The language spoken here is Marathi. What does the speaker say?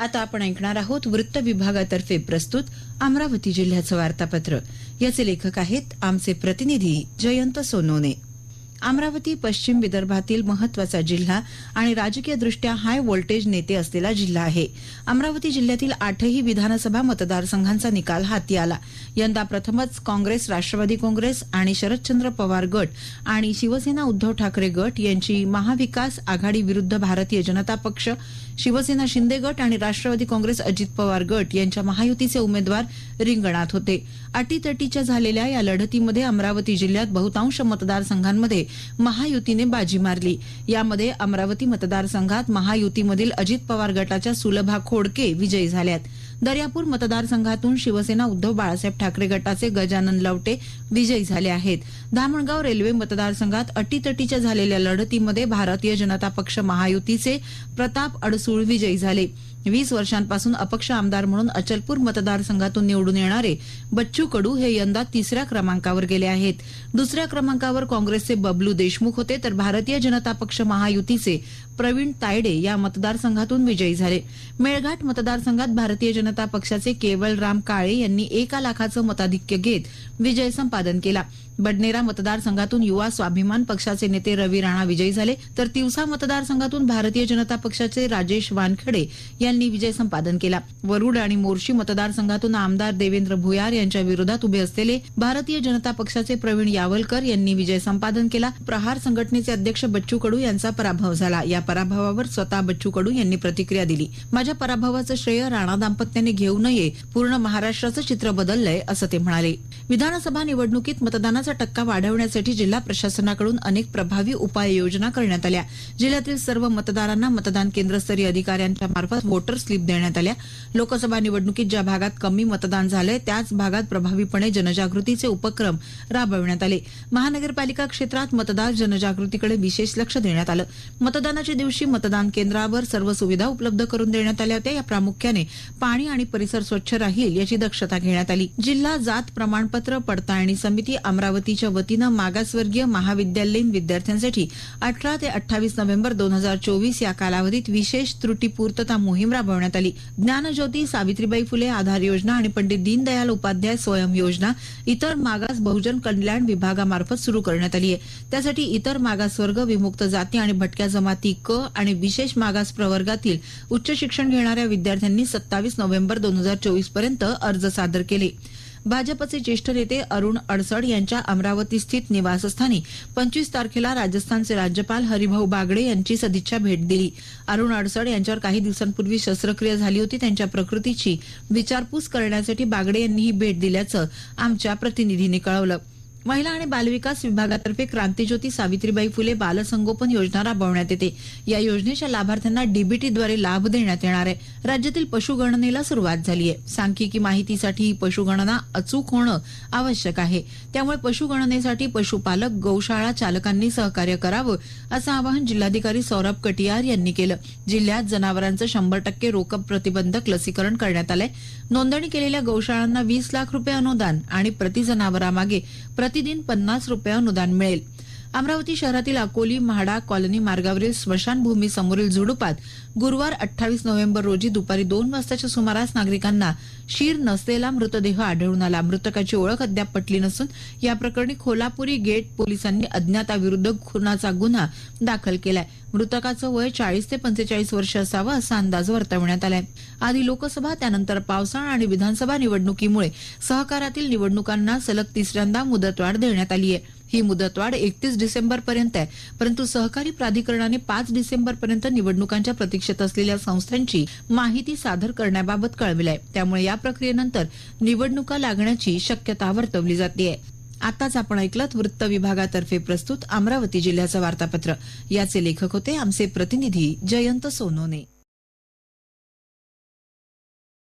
आता आपण ऐकणार आहोत वृत्त विभागातर्फे प्रस्तुत अमरावती जिल्ह्याचं वार्तापत्र. याचे लेखक आहेत आमचे प्रतिनिधी जयंत सोनोने. अमरावती पश्चिम विदर्भातील महत्त्वाचा जिल्हा आणि राजकीय दृष्ट्या हाय व्होल्टेज नेते असलेला जिल्हा आहे. अमरावती जिल्ह्यातील आठही विधानसभा मतदारसंघांचा निकाल हाती आला. यंदा प्रथमच काँग्रेस राष्ट्रवादी काँग्रेस आणि शरदचंद्र पवार गट आणि शिवसेना उद्धव ठाकरे गट यांची महाविकास आघाडी विरुद्ध भारतीय जनता पक्ष शिवसेना शिंदे गट आणि राष्ट्रवादी काँग्रेस अजित पवार गट यांच्या महायुतीचे उमेदवार रिंगणात होते. अटीतटीच्या झालेल्या या लढतीमध्ये अमरावती जिल्ह्यात बहुतांश मतदारसंघांमध्ये महायुतीने बाजी मारली. यामध्ये अमरावती मतदारसंघात महायुतीमधील अजित पवार गटाच्या सुलभा खोडके विजयी झाल्यात. दर्यापूर मतदारसंघातून शिवसेना उद्धव बाळासाहेब ठाकरे गटाचे गजानन लवटे विजयी झाले आहेत. धामणगाव रेल्वे मतदारसंघात अटीतटीच्या झालेल्या लढतीमध्ये भारतीय जनता पक्ष महायुतीचे प्रताप अडसूळ विजयी झाले. वीस वर्षांपासून अपक्ष आमदार म्हणून अचलपूर मतदारसंघातून निवडून येणारे बच्चू कडू हे यंदा तिसऱ्या क्रमांकावर गेले आहेत. दुसऱ्या क्रमांकावर काँग्रेसचे बबलू देशमुख होते तर भारतीय जनता पक्ष महायुतीचे प्रवीण तायडे या मतदारसंघातून विजयी झाले. मेळघाट मतदारसंघात भारतीय जनता पक्षाचे केवळराम काळे यांनी एका लाखाचं मताधिक्य घेत विजय संपादन केला. बडनेरा मतदारसंघातून युवा स्वाभिमान पक्षाचे नेते रवी राणा विजयी झाले. तर तिवसा मतदारसंघातून भारतीय जनता पक्षाचे राजेश वानखडे यांनी विजय संपादन केला. वरुड आणि मोर्शी मतदारसंघातून आमदार देवेंद्र भुयार यांच्या विरोधात उभे असलेले भारतीय जनता पक्षाचे प्रवीण यावलकर यांनी विजय संपादन केला. प्रहार संघटनेचे अध्यक्ष बच्चू कडू यांचा पराभव झाला. या पराभवावर स्वतः बच्चू कडू यांनी प्रतिक्रिया दिली. माझ्या पराभवाचं श्रेय राणा दाम्पत्याने घेऊ नये. पूर्ण महाराष्ट्राचं चित्र बदललंय असं ते म्हणाले. विधानसभा निवडणुकीत मतदानाचा टक्का वाढवण्यासाठी जिल्हा प्रशासनाकडून अनेक प्रभावी उपाययोजना करण्यात आल्या. जिल्ह्यातील सर्व मतदारांना मतदान केंद्रस्तरीय अधिकाऱ्यांच्या मार्फत व्होटर स्लिप देण्यात आल्या. लोकसभा निवडणुकीत ज्या भागात कमी मतदान झालंय त्याच भागात प्रभावीपणे जनजागृतीचे उपक्रम राबवण्यात आले. महानगरपालिका क्षेत्रात मतदार जनजागृतीकडे विशेष लक्ष देण्यात आलं. मतदानाच्या दिवशी मतदान केंद्रावर सर्व सुविधा उपलब्ध करून देण्यात आल्या होत्या. या प्रामुख्याने पाणी आणि परिसर स्वच्छ राहील याची दक्षता घेण्यात आली. जिल्हा जात प्रमाणपत्र पडताळणी समिती अमरावती अमरावतीच्या वतीनं मागासवर्गीय महाविद्यालयीन विद्यार्थ्यांसाठी अठरा ते अठ्ठावीस नोव्हेंबर दोन हजार चोवीस या कालावधीत विशेष त्रुटी पूर्तता मोहीम राबवण्यात आली. ज्ञानज्योती सावित्रीबाई फुले आधार योजना आणि पंडित दीनदयाल उपाध्याय स्वयं योजना इतर मागास बहुजन कल्याण विभागामार्फत सुरू करण्यात आली आहे. त्यासाठी इतर मागासवर्ग विमुक्त जाती आणि भटक्या जमाती क आणि विशेष मागास प्रवर्गातील उच्च शिक्षण घेणाऱ्या विद्यार्थ्यांनी सत्तावीस नोव्हेंबर दोन हजार चोवीसपर्यंत अर्ज सादर केले. भाजपचे ज्येष्ठ नेते अरुण अडसड यांच्या अमरावती स्थित निवासस्थानी पंचवीस तारखेला राजस्थानचे राज्यपाल हरिभाऊ बागडे यांची सदिच्छा भेट दिली. अरुण अडसड यांच्यावर काही दिवसांपूर्वी शस्त्रक्रिया झाली होती. त्यांच्या प्रकृतीची विचारपूस करण्यासाठी बागडे यांनी ही भेट दिल्याचं आमच्या प्रतिनिधीने कळवलं. महिला आणि बालविकास विभागातर्फे क्रांतीज्योती सावित्रीबाई फुले बालसंगोपन योजना राबवण्यात येते. या योजनेच्या लाभार्थ्यांना डीबीटीद्वारे लाभ देण्यात येणार आहे. राज्यातील पशुगणनेला सुरुवात झाली आहे. सांख्यिकी माहितीसाठी ही पशुगणना अचूक होणं आवश्यक आहे. त्यामुळे पशुगणनेसाठी पशुपालक गौशाळा चालकांनी सहकार्य करावं असं आवाहन जिल्हाधिकारी सौरभ कटियार यांनी केलं. जिल्ह्यात जनावरांचं शंभर टक्के रोकप प्रतिबंधक लसीकरण करण्यात आलंय. नोंदणी केलेल्या गौशाळांना वीस लाख रुपये अनुदान आणि प्रति जनावरामागे प्रतिदिन पन्नास रुपये अनुदान मिळेल. अमरावती शहरातील अकोली म्हाडा कॉलनी मार्गावरील स्मशानभूमी समोरील झुडुपात गुरुवार अठ्ठावीस नोव्हेंबर रोजी दुपारी दोन वाजताच्या सुमारास नागरिकांना शीर नसलेला मृतदेह आढळून आला. मृतकाची ओळख अद्याप पटली नसून या प्रकरणी खोलापुरी गेट पोलिसांनी अज्ञाताविरुद्ध खुनाचा गुन्हा दाखल केलाय. मृतकाचं वय चाळीस ते पंचेचाळीस वर्ष असावं असा अंदाज वर्तवण्यात आलाय. आधी लोकसभा त्यानंतर पावसाळा आणि विधानसभा निवडणुकीमुळे सहकारातील निवडणुकांना सलग तिसऱ्यांदा मुदतवाढ देण्यात आली आहे ही मुदतवाढ एकतीस डिसेंबर पर्यंत आहे. परंतु सहकारी प्राधिकरणाने पाच डिसेंबर पर्यंत निवडणुकांच्या प्रतीक्षेत असलेल्या संस्थांची माहिती सादर करण्याबाबत कळविलंय. त्यामुळे या प्रक्रियेनंतर निवडणुका लागण्याची शक्यता वर्तवली जाते आताच आपण ऐकलत वृत्त विभागातर्फे प्रस्तुत अमरावती जिल्ह्याचं वार्तापत्र. याचे लेखक होते आमचे प्रतिनिधी जयंत सोनोने.